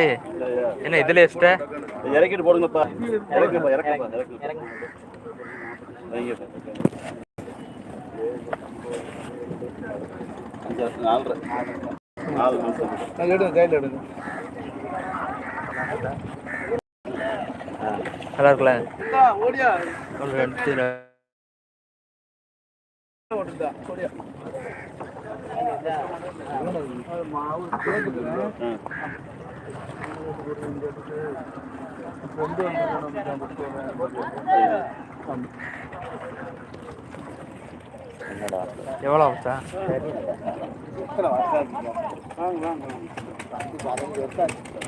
ஏய் என்ன இதுல வச்சுட்ட? இறக்கிட்டு போடுங்கப்பா. இறக்குப்பா இறக்குப்பா இறக்கு வைங்கப்பா அஞ்சு நாலரை. நாலு நிமிஷம் எடுங்க கையில் எடுங்க. நல்லா இருக்குல்ல? ஓடியா. ஒரு ரெண்டு ஓடுதா ஓடியா மாவு ஆ கொண்டு என்னடா எவ்வளோ ஆச்சா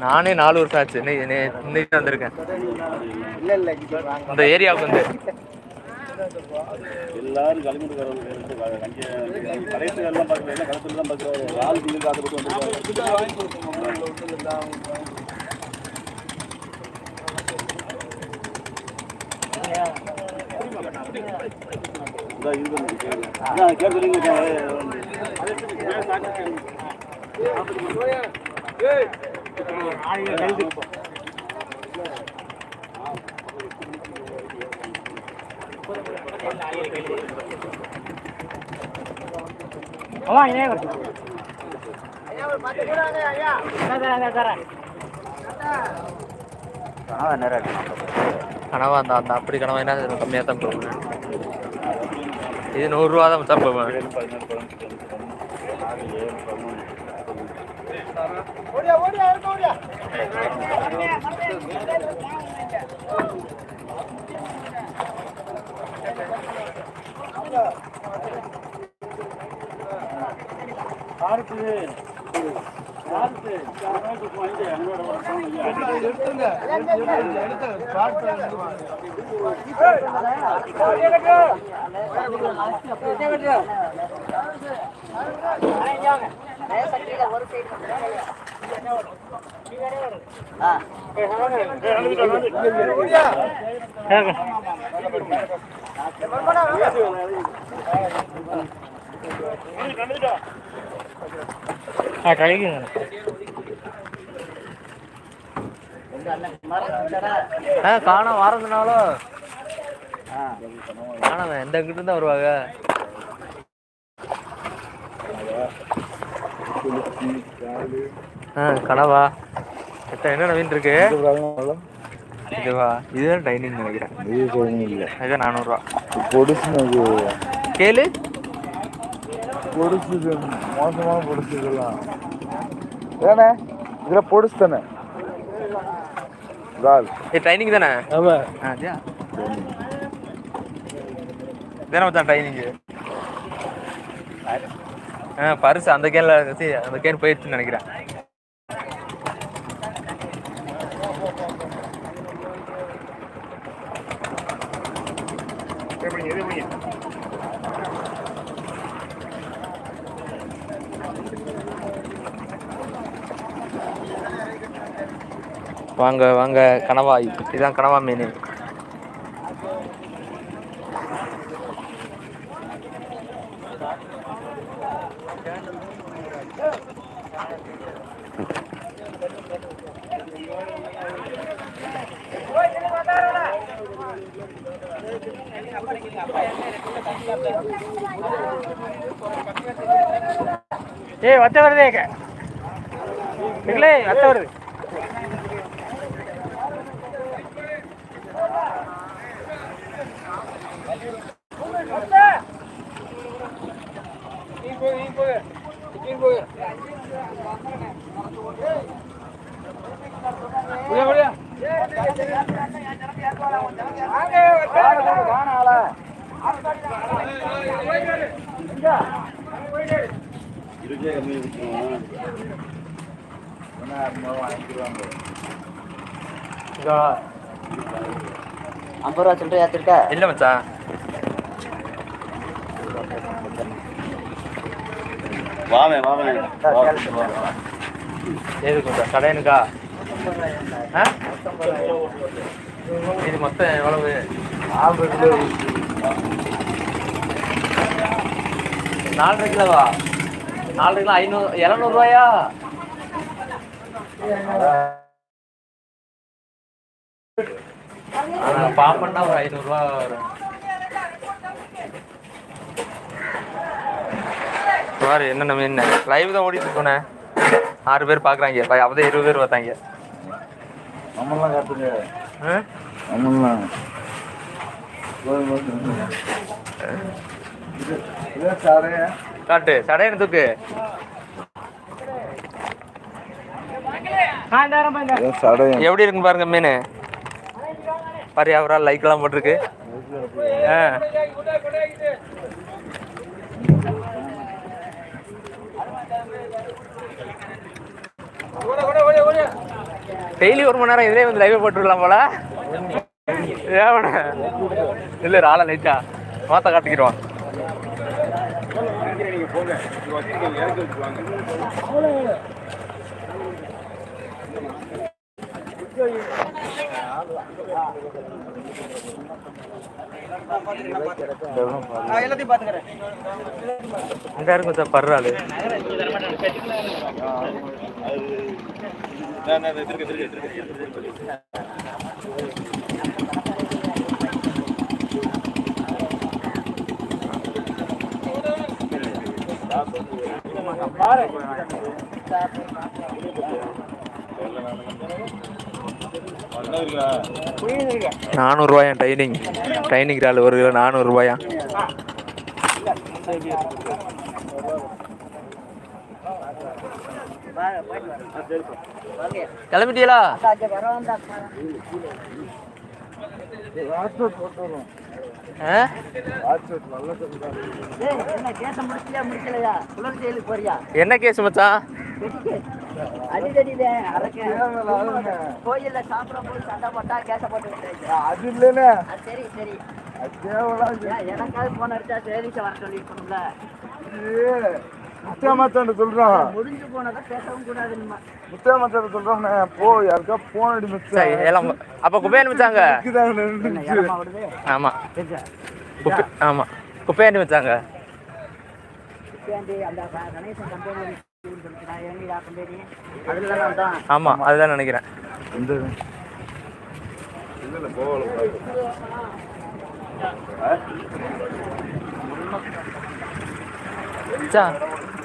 நானே நாலு வருஷம் ஆச்சு. இன்னைக்கு வந்திருக்கேன். இந்த ஏரியாவுக்கு வந்து எல்லாரும் களிமண் அங்கே கடைசி எல்லாம் பார்க்கல கடைசியில் தான் பார்க்குறாரு ஆள் வீடு அதை பற்றி வந்து அம்மா இனே ஒன்றும் கனவா அந்த அந்த அப்படி கனவா என்ன கம்மியாக தான் போவேன் இது நூறுரூவா தான் மச்சான் போவேன். ஓடியா ஓடியா ஓடியா எடுத்துங்க எடுத்து ஸ்டார்ட் ஆ காணோம். வாரதுனாலும் காணாம. எந்த கிட்ட தான் வருவாங்க? ஆ கனவா. எத்த என்ன நவீன் இருக்கு? இதுவா? இதுதான் டைனிங் நினைக்கிறேன். இல்லை இதுதான் நானூறுரூவா பொடிசுனது கேளு. பொடிசுது மோசமான பொடிசு இதெல்லாம் ஏண்ணே இதெல்லாம் பொடிசு தானே இறால் இது ட்ரைனிங் தானே? ஆமாம் ஆ இதானே. மச்சான் ட்ரைனிங்கு ஆ பரிசு அந்த கேன்ல அந்த கேன் போயிடுச்சுன்னு நினைக்கிறேன். வாங்க வாங்க கனவாய் இதுதான் கனவா மீன். ஏய் வத்த வருதே இல்லே வத்த வருது. இருக்கே கம்மி ஐம்பது ரூபா சொல்லிட்டு ஏற்றிருக்க இல்ல மச்சான் வாவே வாவே எதுக்கு கடையனுக்கா. ஆ? இது மொத்தம் எவ்வளவு? நாலரை கிலோவா? நாலரை கிலோ ஐநூறு இரநூறுவாயா? ஆனால் பாப்பன்னா ஒரு ஐநூறுரூவா வரும். பாரு என்னென்ன மீன் லைவ் தான் ஓடிட்டு இருக்கோண்ணே ஆறு பேர் பார்க்குறாங்க அப்பதான் இருபது பேர் பார்த்தாங்க. நம்மளாம் காட்டுங்க? நம்மளாம் காட்டு. சடையன் தூக்கு? எப்படி இருக்குன்னு பாருங்க மீன். பாரு அவரால் லைக்லாம் போட்டிருக்கு. ஆ. டெய்லி ஒரு மணி நேரம் இதே வந்து லைவ் போட்டுருக்கலாம் போல. ஏவன இல்ல ஆளா லைட்டா மாத்த காட்டிக்கிறோம் அங்க இருக்கும் சார் பர்றாள்? நானூறுரூவாயா ட்ரைனிங் ட்ரைனிங் ரால் ஒரு கிலோ நானூறுரூவாயா? கிளம்பிட்டீங்களா? என்ன கேஸ் மச்சான்? கோயில்ல சாப்பிட போய் சண்டை போட்டா கேச போட்டு அது இல்லைன்னு சரி சரி எனக்காவது போன் அடிச்சா சேரிச்ச வர சொல்லிருக்கணும்ல முத்தியாமத்தாண்ட சொல்றான் முடிஞ்சு போனதை பேசவும் கூடாதுன்னு முத்தியாமத்தாண்ட சொல்றான் போ யாருக்கா போன் அடி சரி மிச்சம் எல்லாம் அப்போ குப்பை அனுப்பிச்சாங்க. இடமா விடுது ஆமாம் குப்பை ஆமாம் குப்பை அனுப்பிச்சாங்க. சேண்டி அந்த க- கணேசன் கம்பெனி ஏனிடா கம்பெனி அதுல தான் வந்தான் ஆமாம் அதுதான் நினைக்கிறேன். இந்த மச்சான்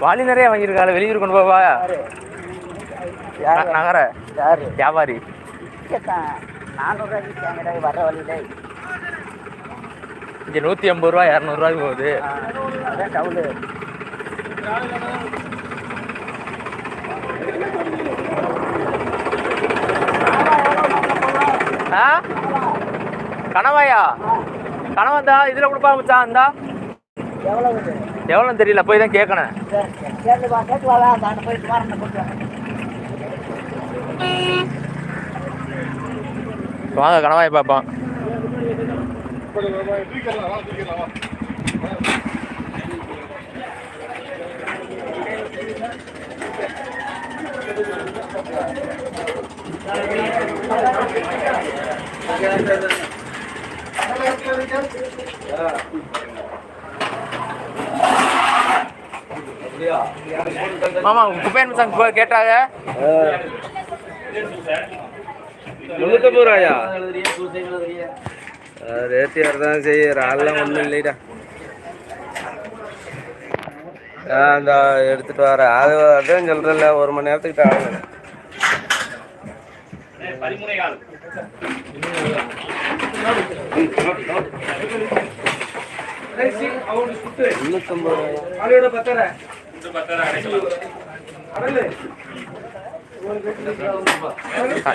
வாளி நிறைய வாங்கியிருக்காங்க வெளியூர் கொண்டு போவா? நகர? யாரு? வியாபாரி? நானூறு ரூபாய்க்கு கேங்கடா வர வழியிலே. இங்கே நூற்றி ஐம்பது ரூபா இரநூறுவாய்க்கு போகுது. அதான் டவுலு ஆ? கனவாயா கனவந்தா இதில் கொடுப்பா மச்சான் இந்தா. எவ்வளவு? இது? எவ்வளோன்னு தெரியல போய் தான் கேட்கணும் வாங்க கணவாய் பார்ப்போம் Yeah. மாமா குப்பையன் மச்சான் போய் கேட்டாங்க. முந்நூற்றம்பது ரூபாயா ரேட்டு தான் செய்ய ஆள்லாம் ஒன்றும் இல்லைடா. ஆ இந்த எடுத்துட்டு வரேன் அது அதான் சொல்கிறேன்ல ஒரு மணி நேரத்துக்கிட்ட ஆகும்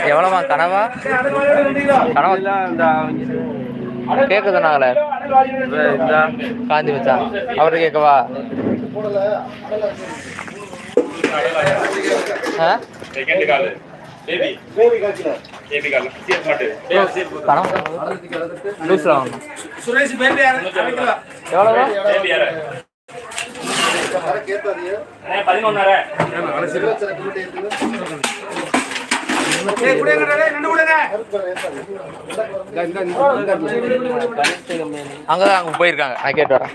எவ்வளோமா கனவா? கனவா? கேட்குதுனாங்களே காந்தி வச்சா அவரு கேட்கவா வாங்கணும் சுரேஷ் பேபி எவ்வளோ பேபி யாரு? பதினொன்னரை அங்கதான் போயிருக்காங்க. நான் கேட்டு வரேன்.